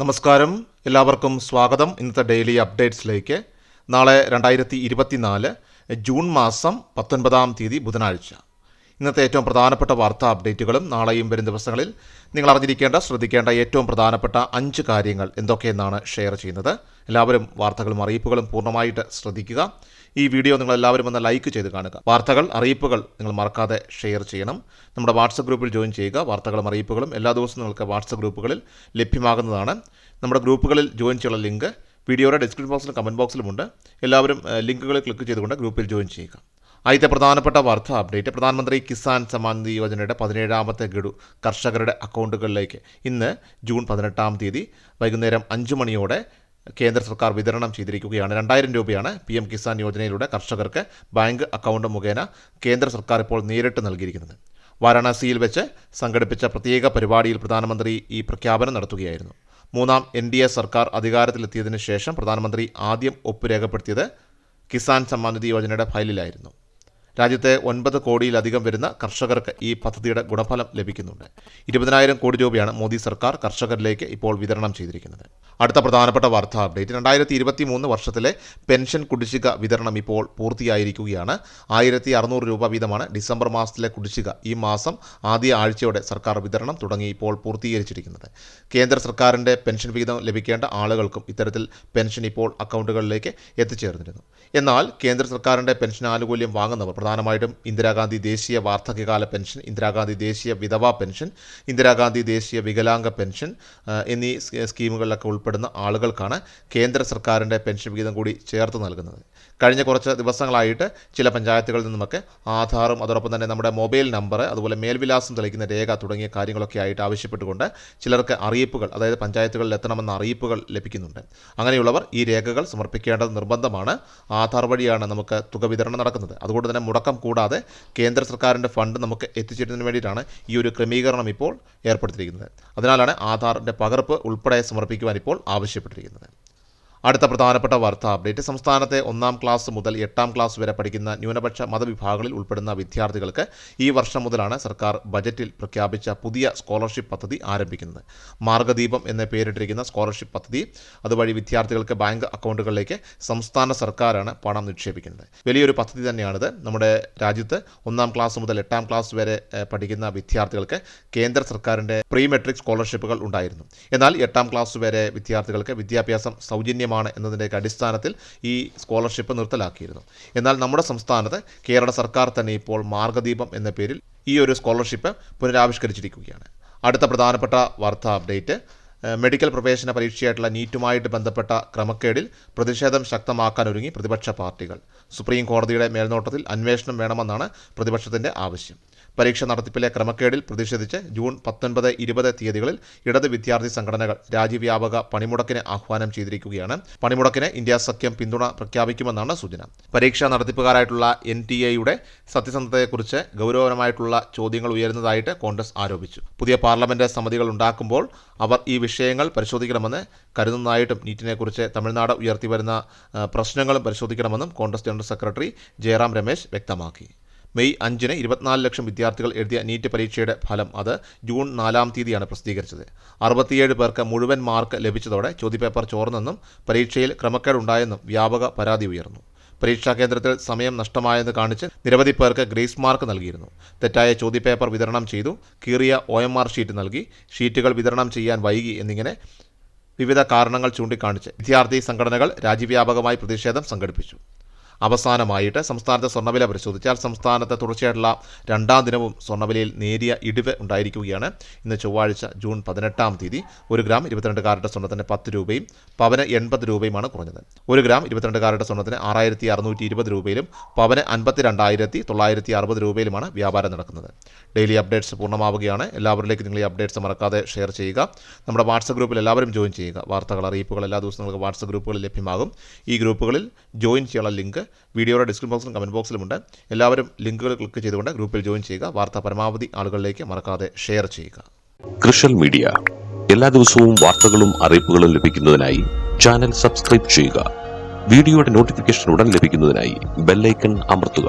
നമസ്കാരം. എല്ലാവർക്കും സ്വാഗതം. ഇന്നത്തെ ഡെയിലി അപ്ഡേറ്റ്സിലേക്ക്. നാളെ രണ്ടായിരത്തി ഇരുപത്തിനാല് ജൂൺ മാസം പത്തൊൻപതാം തീയതി ബുധനാഴ്ച. ഇന്നത്തെ ഏറ്റവും പ്രധാനപ്പെട്ട വാർത്താ അപ്ഡേറ്റുകളും നാളെയും വരും ദിവസങ്ങളിൽ നിങ്ങൾ അറിഞ്ഞിരിക്കേണ്ട ശ്രദ്ധിക്കേണ്ട ഏറ്റവും പ്രധാനപ്പെട്ട അഞ്ച് കാര്യങ്ങൾ എന്തൊക്കെയെന്നാണ് ഷെയർ ചെയ്യുന്നത്. എല്ലാവരും വാർത്തകളും അറിയിപ്പുകളും പൂർണമായിട്ട് ശ്രദ്ധിക്കുക. ഈ വീഡിയോ നിങ്ങൾ എല്ലാവരും ഒന്ന് ലൈക്ക് ചെയ്ത് കാണുക. വാർത്തകൾ അറിയിപ്പുകൾ നിങ്ങൾ മറക്കാതെ ഷെയർ ചെയ്യണം. നമ്മുടെ വാട്സപ്പ് ഗ്രൂപ്പിൽ ജോയിൻ ചെയ്യുക. വാർത്തകളും അറിയിപ്പുകളും എല്ലാ ദിവസവും നിങ്ങൾക്ക് വാട്സപ്പ് ഗ്രൂപ്പുകളിൽ ലഭ്യമാകുന്നതാണ്. നമ്മുടെ ഗ്രൂപ്പുകളിൽ ജോയിൻ ചെയ്യാനുള്ള ലിങ്ക് വീഡിയോയുടെ ഡിസ്ക്രിപ്ഷൻ ബോക്സിലും കമന്റ് ബോക്സിലുമുണ്ട് എല്ലാവരും ലിങ്കുകൾ ക്ലിക്ക് ചെയ്തുകൊണ്ട് ഗ്രൂപ്പിൽ ജോയിൻ ചെയ്യുക. ആദ്യത്തെ പ്രധാനപ്പെട്ട വാർത്ത അപ്ഡേറ്റ്. പ്രധാനമന്ത്രി കിസാൻ സമ്മാൻ നിധി യോജനയുടെ പതിനേഴാമത്തെ ഗഡു കർഷകരുടെ അക്കൗണ്ടുകളിലേക്ക് ഇന്ന് ജൂൺ പതിനെട്ടാം തീയതി വൈകുന്നേരം അഞ്ച് മണിയോടെ കേന്ദ്ര സർക്കാർ വിതരണം ചെയ്തിരിക്കുകയാണ്. രണ്ടായിരം രൂപയാണ് പി എം കിസാൻ യോജനയിലൂടെ കർഷകർക്ക് ബാങ്ക് അക്കൗണ്ട് മുഖേന കേന്ദ്ര സർക്കാർ ഇപ്പോൾ നേരിട്ട് നൽകിയിരിക്കുന്നത്. വാരാണസിയിൽ വെച്ച് സംഘടിപ്പിച്ച പ്രത്യേക പരിപാടിയിൽ പ്രധാനമന്ത്രി ഈ പ്രഖ്യാപനം നടത്തുകയായിരുന്നു. മൂന്നാം എൻ ഡി എ സർക്കാർ അധികാരത്തിലെത്തിയതിനു ശേഷം പ്രധാനമന്ത്രി ആദ്യം ഒപ്പ് രേഖപ്പെടുത്തിയത് കിസാൻ സമ്മാൻ നിധി യോജനയുടെ ഫയലിലായിരുന്നു. രാജ്യത്തെ ഒൻപത് കോടിയിലധികം വരുന്ന കർഷകർക്ക് ഈ പദ്ധതിയുടെ ഗുണഫലം ലഭിക്കുന്നുണ്ട്. ഇരുപതിനായിരം കോടി രൂപയാണ് മോദി സർക്കാർ കർഷകരിലേക്ക് ഇപ്പോൾ വിതരണം ചെയ്തിരിക്കുന്നത്. അടുത്ത പ്രധാനപ്പെട്ട വാർത്താ അപ്ഡേറ്റ്. രണ്ടായിരത്തി ഇരുപത്തി മൂന്ന് വർഷത്തിലെ പെൻഷൻ കുടിശ്ശിക വിതരണം ഇപ്പോൾ പൂർത്തിയായിരിക്കുകയാണ്. ആയിരത്തി അറുന്നൂറ് രൂപ വീതമാണ് ഡിസംബർ മാസത്തിലെ കുടിശ്ശിക ഈ മാസം ആദ്യ ആഴ്ചയോടെ സർക്കാർ വിതരണം തുടങ്ങി ഇപ്പോൾ പൂർത്തീകരിച്ചിരിക്കുന്നത്. കേന്ദ്ര സർക്കാരിന്റെ പെൻഷൻ വിഹിതം ലഭിക്കേണ്ട ആളുകൾക്കും ഇത്തരത്തിൽ പെൻഷൻ ഇപ്പോൾ അക്കൗണ്ടുകളിലേക്ക് എത്തിച്ചേർന്നിരുന്നു. എന്നാൽ കേന്ദ്ര സർക്കാരിന്റെ പെൻഷൻ ആനുകൂല്യം വാങ്ങുന്നവർ പ്രധാനമായിട്ടും ഇന്ദിരാഗാന്ധി ദേശീയ വാർദ്ധക്യകാല പെൻഷൻ ഇന്ദിരാഗാന്ധി ദേശീയ വിധവാ പെൻഷൻ ഇന്ദിരാഗാന്ധി ദേശീയ വികലാംഗ പെൻഷൻ എന്നീ സ്കീമുകളിലൊക്കെ ഉൾപ്പെടുന്ന ആളുകൾക്കാണ് കേന്ദ്ര സർക്കാരിന്റെ പെൻഷൻ വിഹിതം കൂടി ചേർത്ത് നൽകുന്നത്. കഴിഞ്ഞ കുറച്ച് ദിവസങ്ങളായിട്ട് ചില പഞ്ചായത്തുകളിൽ നിന്നുമൊക്കെ ആധാറും അതോടൊപ്പം തന്നെ നമ്മുടെ മൊബൈൽ നമ്പർ അതുപോലെ മേൽവിലാസം തെളിക്കുന്ന രേഖ തുടങ്ങിയ കാര്യങ്ങളൊക്കെ ആയിട്ട് ആവശ്യപ്പെട്ടുകൊണ്ട് ചിലർക്ക് അറിയിപ്പുകൾ അതായത് പഞ്ചായത്തുകളിൽ എത്തണമെന്ന അറിയിപ്പുകൾ ലഭിക്കുന്നുണ്ട്. അങ്ങനെയുള്ളവർ ഈ രേഖകൾ സമർപ്പിക്കേണ്ടത് നിർബന്ധമാണ്. ആധാർ വഴിയാണ് നമുക്ക് തുക വിതരണം നടക്കുന്നത്. അതുകൊണ്ട് തന്നെ മുടക്കം കൂടാതെ കേന്ദ്ര സർക്കാരിന്റെ ഫണ്ട് നമുക്ക് എത്തിച്ചേരുന്നതിന് വേണ്ടിയിട്ടാണ് ഈ ഒരു ക്രമീകരണം ഇപ്പോൾ ഏർപ്പെടുത്തിയിരിക്കുന്നത്. അതിനാലാണ് ആധാറിന്റെ പകർപ്പ് ഉൾപ്പെടെ സമർപ്പിക്കുവാൻ ഇപ്പോൾ ആവശ്യപ്പെട്ടിരിക്കുന്നത്. അടുത്ത പ്രധാനപ്പെട്ട വാർത്ത. അപ്ഡേറ്റ്. സംസ്ഥാനത്തെ ഒന്നാം ക്ലാസ് മുതൽ എട്ടാം ക്ലാസ് വരെ പഠിക്കുന്ന ന്യൂനപക്ഷ മതവിഭാഗങ്ങളിൽ ഉൾപ്പെടുന്ന വിദ്യാർത്ഥികൾക്ക് ഈ വർഷം മുതലാണ് സർക്കാർ ബജറ്റിൽ പ്രഖ്യാപിച്ച പുതിയ സ്കോളർഷിപ്പ് പദ്ധതി ആരംഭിക്കുന്നത്. മാർഗദീപം എന്ന പേരിട്ടിരിക്കുന്ന സ്കോളർഷിപ്പ് പദ്ധതി അതുവഴി വിദ്യാർത്ഥികൾക്ക് ബാങ്ക് അക്കൗണ്ടുകളിലേക്ക് സംസ്ഥാന സർക്കാരാണ് പണം നിക്ഷേപിക്കുന്നത്. വലിയൊരു പദ്ധതി തന്നെയാണിത്. നമ്മുടെ രാജ്യത്ത് ഒന്നാം ക്ലാസ് മുതൽ എട്ടാം ക്ലാസ് വരെ പഠിക്കുന്ന വിദ്യാർത്ഥികൾക്ക് കേന്ദ്ര സർക്കാരിന്റെ പ്രീ മെട്രിക് സ്കോളർഷിപ്പുകൾ ഉണ്ടായിരുന്നു. എന്നാൽ എട്ടാം ക്ലാസ് വരെ വിദ്യാർത്ഥികൾക്ക് വിദ്യാഭ്യാസം സൗജന്യമാണ് എന്നതിന്റെയൊക്കെ അടിസ്ഥാനത്തിൽ ഈ സ്കോളർഷിപ്പ് നിർത്തലാക്കിയിരുന്നു. എന്നാൽ നമ്മുടെ സംസ്ഥാനത്ത് കേരള സർക്കാർ തന്നെ ഇപ്പോൾ മാർഗദീപം എന്ന പേരിൽ ഈ ഒരു സ്കോളർഷിപ്പ് പുനരാവിഷ്കരിച്ചിരിക്കുകയാണ്. അടുത്ത പ്രധാനപ്പെട്ട വാർത്താ അപ്ഡേറ്റ് മെഡിക്കൽ പ്രവേശന പരീക്ഷയായിട്ടുള്ള നീറ്റുമായിട്ട് ബന്ധപ്പെട്ട ക്രമക്കേടിൽ പ്രതിഷേധം ശക്തമാക്കാനൊരുങ്ങി പ്രതിപക്ഷ പാർട്ടികൾ. സുപ്രീം കോടതിയുടെ മേൽനോട്ടത്തിൽ അന്വേഷണം വേണമെന്നാണ് പ്രതിപക്ഷത്തിന്റെ ആവശ്യം. പരീക്ഷ നടത്തിപ്പിലെ ക്രമക്കേടിൽ പ്രതിഷേധിച്ച് ജൂൺ പത്തൊൻപത് ഇരുപത് തീയതികളിൽ ഇടത് വിദ്യാർത്ഥി സംഘടനകൾ രാജ്യവ്യാപക പണിമുടക്കിന് ആഹ്വാനം ചെയ്തിരിക്കുകയാണ്. പണിമുടക്കിന് ഇന്ത്യ സഖ്യം പിന്തുണ പ്രഖ്യാപിക്കുമെന്നാണ് സൂചന. പരീക്ഷ നടത്തിപ്പുകാരായിട്ടുള്ള എൻ ടി എയുടെ സത്യസന്ധതയെക്കുറിച്ച് ഗൗരവപരമായിട്ടുള്ള ചോദ്യങ്ങൾ ഉയരുന്നതായിട്ട് കോൺഗ്രസ് ആരോപിച്ചു. പുതിയ പാർലമെന്റ് സമിതികൾ ഉണ്ടാക്കുമ്പോൾ അവർ ഈ വിഷയങ്ങൾ പരിശോധിക്കണമെന്ന് കരുതുന്നതായിട്ടും നീറ്റിനെക്കുറിച്ച് തമിഴ്നാട് ഉയർത്തിവരുന്ന പ്രശ്നങ്ങളും പരിശോധിക്കണമെന്നും കോൺഗ്രസ് ജനറൽ സെക്രട്ടറി ജയറാം രമേശ് വ്യക്തമാക്കി. മെയ് അഞ്ചിന് ഇരുപത്തിനാല് ലക്ഷം വിദ്യാർത്ഥികൾ എഴുതിയ നീറ്റ് പരീക്ഷയുടെ ഫലം അത് ജൂൺ നാലാം തീയതിയാണ് പ്രസിദ്ധീകരിച്ചത്. അറുപത്തിയേഴ് പേർക്ക് മുഴുവൻ മാർക്ക് ലഭിച്ചതോടെ ചോദ്യപേപ്പർ ചോർന്നെന്നും പരീക്ഷയിൽ ക്രമക്കേടുണ്ടായെന്നും വ്യാപക പരാതി ഉയർന്നു. പരീക്ഷാ കേന്ദ്രത്തിൽ സമയം നഷ്ടമായെന്ന് കാണിച്ച് നിരവധി പേർക്ക് ഗ്രേസ് മാർക്ക് നൽകിയിരുന്നു. തെറ്റായ ചോദ്യപേപ്പർ വിതരണം ചെയ്തു കീറിയ ഒ എം ആർ ഷീറ്റ് നൽകി ഷീറ്റുകൾ വിതരണം ചെയ്യാൻ വൈകി എന്നിങ്ങനെ വിവിധ കാരണങ്ങൾ ചൂണ്ടിക്കാണിച്ച് വിദ്യാർത്ഥി സംഘടനകൾ രാജ്യവ്യാപകമായി പ്രതിഷേധം സംഘടിപ്പിച്ചു. അവസാനമായിട്ട് സംസ്ഥാനത്തെ സ്വർണവില പരിശോധിച്ചാൽ സംസ്ഥാനത്ത് തുടർച്ചയായിട്ടുള്ള രണ്ടാം ദിനവും സ്വർണവിലയിൽ നേരിയ ഇടിവ് ഉണ്ടായിരിക്കുകയാണ്. ഇന്ന് ചൊവ്വാഴ്ച ജൂൺ പതിനെട്ടാം തീയതി ഒരു ഗ്രാം ഇരുപത്തിരണ്ട് കാരറ്റ് സ്വർണത്തിന് പത്ത് രൂപയും പവന് എൺപത് രൂപയുമാണ് കുറഞ്ഞത്. ഒരു ഗ്രാം ഇരുപത്തിരണ്ട് കാരറ്റ് സ്വർണത്തിന് ആറായിരത്തി അറുന്നൂറ്റി ഇരുപത് രൂപയിലും പവന് അൻപത്തി രണ്ടായിരത്തി തൊള്ളായിരത്തി അറുപത് രൂപയിലുമാണ് വ്യാപാരം നടക്കുന്നത്. ഡെയിലി അപ്ഡേറ്റ്സ് പൂർണമാവുകയാണ്. എല്ലാവരിലേക്ക് നിങ്ങൾ ഈ അപ്ഡേറ്റ്സ് മറക്കാതെ ഷെയർ ചെയ്യുക. നമ്മുടെ വാട്സപ്പ് ഗ്രൂപ്പിൽ എല്ലാവരും ജോയിൻ ചെയ്യുക. വാർത്തകൾ അറിയിപ്പുകൾ എല്ലാ ദിവസവും നിങ്ങൾക്ക് വാട്സപ്പ് ഗ്രൂപ്പുകളിൽ ലഭ്യമാകും. ഈ ഗ്രൂപ്പുകളിൽ ജോയിൻ ചെയ്യാനുള്ള ലിങ്ക് വീഡിയോയുടെ ഡിസ്ക്രിപ്ഷൻ ബോക്സിലും കമന്റ് ബോക്സിലുമുണ്ട് എല്ലാവരും ലിങ്കുകൾ ക്ലിക്ക് ചെയ്തുകൊണ്ട് ഗ്രൂപ്പിൽ ജോയിൻ ചെയ്യുക. വാർത്ത പരമാവധി ആളുകളിലേക്ക് മറക്കാതെ ഷെയർ ചെയ്യുക. കൃഷൽ മീഡിയ എല്ലാ ദിവസവും വാർത്തകളും അറിയിപ്പുകളും ലഭിക്കുന്നതിനായി ചാനൽ സബ്സ്ക്രൈബ് ചെയ്യുക. വീഡിയോയുടെ നോട്ടിഫിക്കേഷൻ ഉടൻ ലഭിക്കുന്നതിനായി ബെല്ലൈക്കൺ അമർത്തുക.